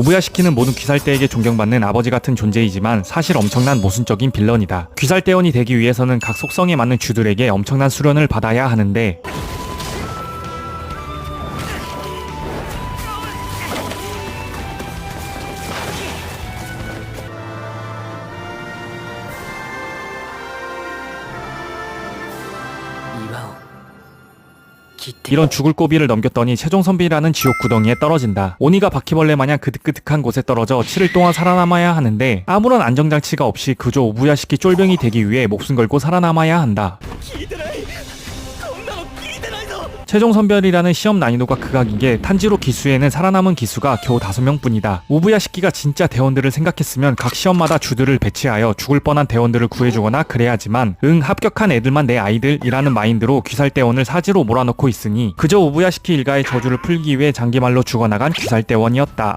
우부야시키는 모든 귀살대에게 존경받는 아버지 같은 존재이지만 사실 엄청난 모순적인 빌런이다. 귀살대원이 되기 위해서는 각 속성에 맞는 쥐들에게 엄청난 수련을 받아야 하는데 이런 죽을 고비를 넘겼더니 최종 선비라는 지옥 구덩이에 떨어진다. 오니가 바퀴벌레 마냥 그득그득한 곳에 떨어져 7일 동안 살아남아야 하는데 아무런 안정장치가 없이 그저 오부야시키 쫄병이 되기 위해 목숨 걸고 살아남아야 한다. 최종 선별이라는 시험 난이도가 극악이게 탄지로 기수에는 살아남은 기수가 겨우 5명뿐이다. 오부야시키가 진짜 대원들을 생각했으면 각 시험마다 주들을 배치하여 죽을 뻔한 대원들을 구해주거나 그래야지만 응 합격한 애들만 내 아이들이라는 마인드로 귀살대원을 사지로 몰아넣고 있으니 그저 오부야시키 일가의 저주를 풀기 위해 장기말로 죽어나간 귀살대원이었다.